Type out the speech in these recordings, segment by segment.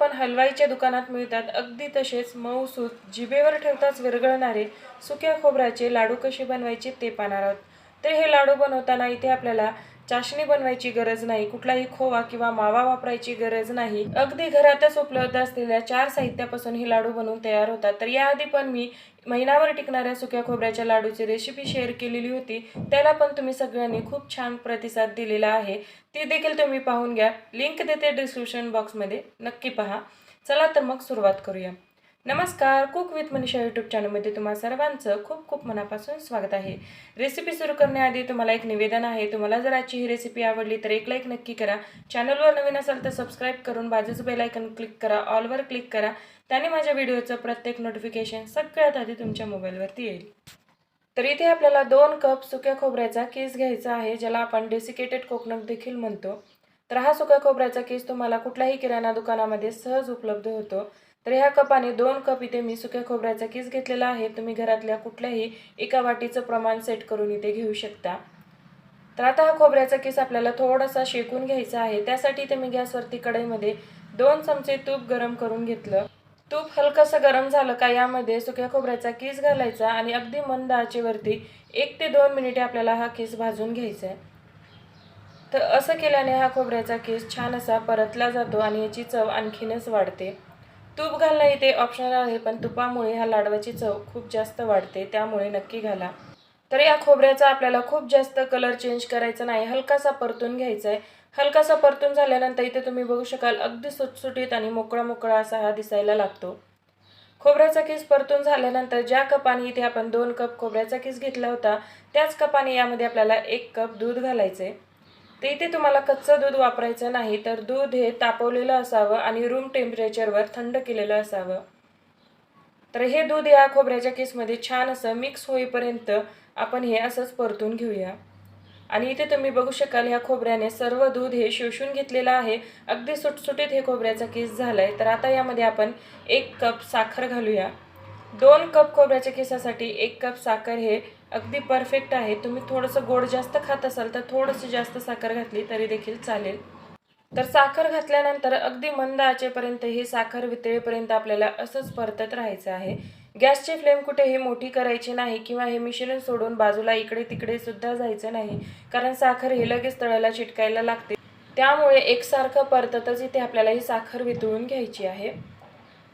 पण हलवाईच्या दुकानात मिळतात. अगदी तसेच मऊसूत जिभेवर ठेवताच विरघळणारे सुक्या खोबऱ्याचे लाडू कसे बनवायचे ते पाहणार आहोत. तर हे लाडू बनवताना इथे आपल्याला चाशणी बनवायची गरज नाही कुठलाही खोवा किंवा मावा वापरायची गरज नाही. अगदी घरातच उपलब्ध असलेल्या चार साहित्यापासून हे लाडू बनवून तयार होतात. तर याआधी पण मी महिनाभर टिकणाऱ्या सुक्या खोबऱ्याच्या लाडूची रेसिपी शेअर केलेली होती. त्याला पण तुम्ही सगळ्यांनी खूप छान प्रतिसाद दिलेला आहे. ती देखील तुम्ही पाहून घ्या. लिंक देते डिस्क्रिप्शन बॉक्समध्ये नक्की पहा. चला तर मग सुरुवात करूया. नमस्कार कुक विथ मनीषा यूट्यूब चॅनलमध्ये तुम्हा सर्वांचं खूप खूप मनापासून स्वागत आहे. रेसिपी सुरू करण्याआधी तुम्हाला एक निवेदन आहे. तुम्हाला जर आजची ही रेसिपी आवडली तर एक लाईक नक्की करा. चॅनलवर नवीन असाल तर सबस्क्राईब करून बाजूचं बेलायकन क्लिक करा ऑलवर क्लिक करा. त्याने माझ्या व्हिडिओचं प्रत्येक नोटिफिकेशन सगळ्यात आधी तुमच्या मोबाईलवरती येईल. तर इथे आपल्याला दोन कप सुक्या खोबऱ्याचा केस घ्यायचा आहे ज्याला आपण डेसिकेटेड कोकनट देखील म्हणतो. तर हा सुक्या खोबऱ्याचा केस तुम्हाला कुठल्याही किराणा दुकानामध्ये सहज उपलब्ध होतो. तर ह्या कपाने दोन कप इथे मी सुक्या खोबऱ्याचा केस घेतलेला आहे. तुम्ही घरातल्या कुठल्याही एका वाटीचं प्रमाण सेट करून इथे घेऊ शकता. तर आता हा खोबऱ्याचा केस आपल्याला थोडासा शेकून घ्यायचा आहे. त्यासाठी इथे मी गॅसवरती कढईमध्ये दोन चमचे तूप गरम करून घेतलं. तूप हलकंसं गरम झालं का यामध्ये सुक्या खोबऱ्याचा केस घालायचा आणि अगदी मंद आचेवरती एक ते दोन मिनिटे आपल्याला हा केस भाजून घ्यायचा आहे. तर असं केल्याने हा खोबऱ्याचा केस छान असा परतला जातो आणि याची चव आणखीनच वाढते. तूप घालणं इथे ऑप्शनल आहे पण तुपामुळे ह्या लाडवाची चव खूप जास्त वाढते त्यामुळे नक्की घाला. तर या खोबऱ्याचा आपल्याला खूप जास्त कलर चेंज करायचा नाही हलकासा परतून घ्यायचा आहे हलकासा परतून झाल्यानंतर इथे तुम्ही बघू शकाल अगदी सुटसुटीत आणि मोकळा मोकळा असा हा दिसायला लागतो. खोबऱ्याचा किस परतून झाल्यानंतर ज्या कपाने इथे आपण दोन कप खोबऱ्याचा किस घेतला होता त्याच कपाने यामध्ये आपल्याला एक कप दूध घालायचे ते इथे तुम्हाला कच्चं दूध वापरायचं नाही तर दूध हे तापवलेलं असावं आणि रूम टेम्परेचरवर थंड केलेलं असावं. तर हे दूध या खोबऱ्याच्या केसमध्ये छान असं मिक्स होईपर्यंत आपण हे असंच परतून घेऊया. आणि इथे तुम्ही बघू शकाल ह्या खोबऱ्याने सर्व दूध हे शोषून घेतलेलं आहे. अगदी सुटसुटीत हे खोबऱ्याचा केस झाला आहे तर आता यामध्ये आपण एक कप साखर घालूया. दोन कप खोबऱ्याच्या केसासाठी एक कप साखर हे अगदी परफेक्ट आहे. तुम्ही थोडंसं गोड जास्त खात असाल तर थोडंसं जास्त साखर घातली तरी देखील चालेल. तर साखर घातल्यानंतर अगदी मंद आचेपर्यंत ही साखर वितळेपर्यंत आपल्याला असंच परतत राहायचं आहे. गॅसची फ्लेम कुठेही मोठी करायची नाही किंवा हे मिश्रण सोडून बाजूला इकडे तिकडे सुद्धा जायचं नाही कारण साखर हे लगेच तळाला चिटकायला लागते. त्यामुळे एकसारखं परततच इथे आपल्याला ही साखर वितळून घ्यायची आहे.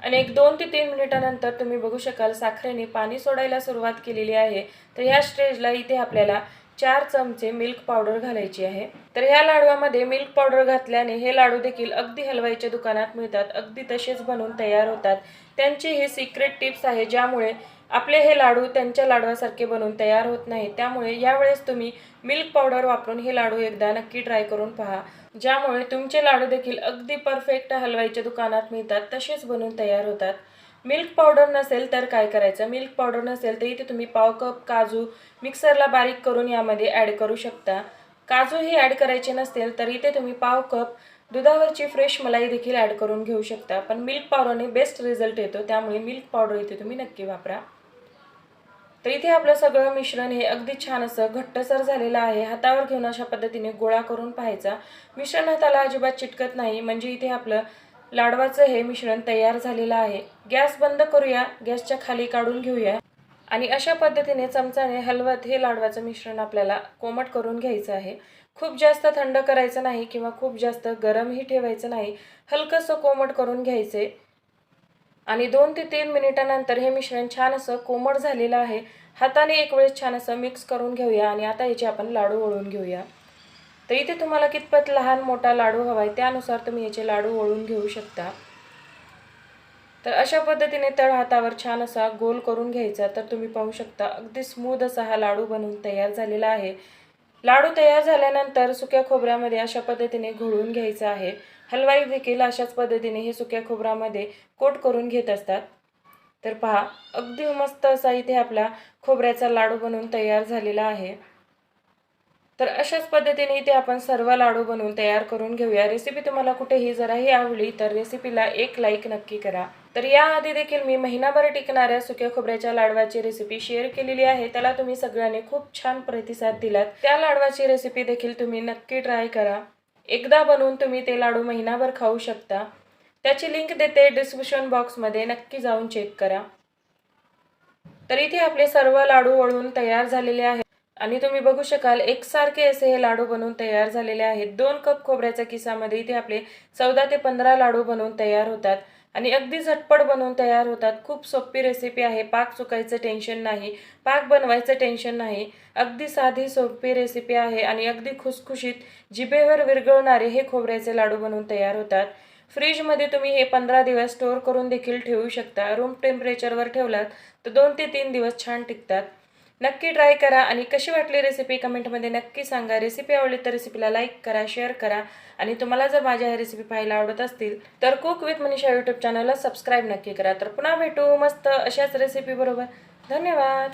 आणि एक दोन ते तीन मिनिटानंतर तुम्ही बघू शकाल साखरेने पाणी सोडायला सुरुवात केलेली आहे. तर ह्या स्टेजला इथे आपल्याला चार चमचे मिल्क पावडर घालायची आहे. तर ह्या लाडवामध्ये मिल्क पावडर घातल्याने हे लाडू देखील अगदी हलवाईच्या दुकानात मिळतात अगदी तसेच बनवून तयार होतात. त्यांची ही सिक्रेट टिप्स आहे ज्यामुळे आपले हे लाडू त्यांच्या लाडवासारखे बनवून तयार होत नाही त्यामुळे यावेळेस तुम्ही मिल्क पावडर वापरून हे लाडू एकदा नक्की ट्राय करून पहा. ज्यामुळे तुमचे लाडू देखील अगदी परफेक्ट हलवाईच्या दुकानात मिळतात तसेच बनवून तयार होतात. मिल्क पावडर नसेल तर काय करायचं? मिल्क पावडर नसेल तर इथे तुम्ही पाव कप काजू मिक्सरला बारीक करून यामध्ये ॲड करू शकता. काजू हे ॲड करायचे नसतील तर इथे तुम्ही पाव कप दुधावरची फ्रेश मलाई देखील ॲड करून घेऊ शकता. पण मिल्क पावडरने बेस्ट रिझल्ट येतो त्यामुळे मिल्क पावडर इथे तुम्ही नक्की वापरा. तर इथे आपलं सगळं मिश्रण हे अगदी छान असं घट्टसर झालेलं आहे. हातावर घेऊन अशा पद्धतीने गोळा करून पाहायचा. मिश्रण हाताला अजिबात चिटकत नाही. म्हणजे इथे आपलं लाडवाचं हे मिश्रण तयार झालेलं आहे. गॅस बंद करूया गॅसच्या खाली काढून घेऊया. आणि अशा पद्धतीने चमचाने हलवत हे लाडवाचं मिश्रण आपल्याला कोमट करून घ्यायचं आहे. खूप जास्त थंड करायचं नाही किंवा खूप जास्त गरमही ठेवायचं नाही. हलकंसं कोमट करून घ्यायचे. आणि दोन ते तीन मिनिटानंतर हे मिश्रण छान असं कोमट झालेलं आहे. हाताने एक वेळेस छान असं मिक्स करून घेऊया आणि आता याचे आपण लाडू वळून घेऊया. तर इथे तुम्हाला कितपत लहान मोठा लाडू हवा आहे त्यानुसार तुम्ही याचे लाडू वळून घेऊ शकता. तर अशा पद्धतीने तळ हातावर छान असा गोल करून घ्यायचा. तर तुम्ही पाहू शकता अगदी स्मूद असा हा लाडू बनवून तयार झालेला आहे. लाडू तयार झाल्यानंतर सुक्या खोबऱ्यामध्ये अशा पद्धतीने घोळून घ्यायचं आहे. हलवाई देखील अशाच पद्धतीने हे सुक्या खोबऱ्यामध्ये कोट करून घेत असतात. तर पहा अगदी मस्त असा इथे आपला खोबऱ्याचा लाडू बनवून तयार झालेला आहे. तर अशाच पद्धतीने इथे आपण सर्व लाडू बनवून तयार करून घेऊया. रेसिपी तुम्हाला कुठेही जराही आवडली तर रेसिपीला एक लाईक नक्की करा. तर याआधी देखील मी महिनाभर टिकणाऱ्या सुक्या खोबऱ्याच्या लाडवाची रेसिपी शेअर केलेली आहे. त्याला तुम्ही सगळ्यांनी खूप छान प्रतिसाद दिलात. त्या लाडवाची रेसिपी देखील तुम्ही नक्की ट्राय करा. एकदा बनवून तुम्ही ते लाडू महिनाभर खाऊ शकता. त्याची लिंक देते डिस्क्रिप्शन बॉक्समध्ये नक्की जाऊन चेक करा. तर इथे आपले सर्व लाडू वळून तयार झालेले आहेत. आणि तुम्ही बघू शकाल एकसारखे असे हे लाडू बनवून तयार झालेले आहेत. दोन कप खोबऱ्याच्या किसामध्ये इथे आपले चौदा ते पंधरा लाडू बनवून तयार होतात. आणि अगदी झटपट बनवून तयार होतात. खूप सोपी रेसिपी आहे. पाक चुकायचं टेन्शन नाही. पाक बनवायचं टेन्शन नाही. अगदी साधी सोपी रेसिपी आहे आणि अगदी खुसखुशीत जिभेवर विरघळणारे हे खोबऱ्याचे लाडू बनवून तयार होतात. फ्रीजमध्ये तुम्ही हे पंधरा दिवस स्टोअर करून देखील ठेवू शकता. रूम टेम्परेचरवर ठेवलात तर दोन ते तीन दिवस छान टिकतात. नक्की ट्राय करा आणि कशी वाटली रेसिपी कमेंटमध्ये नक्की सांगा. रेसिपी आवडली तर रेसिपीला लाईक करा शेअर करा. आणि तुम्हाला जर माझ्या ह्या रेसिपी पाहायला आवडत असतील तर कुक विथ मनीषा यूट्यूब चॅनलला सबस्क्राईब नक्की करा. तर पुन्हा भेटू मस्त अशाच रेसिपी बरोबर. धन्यवाद.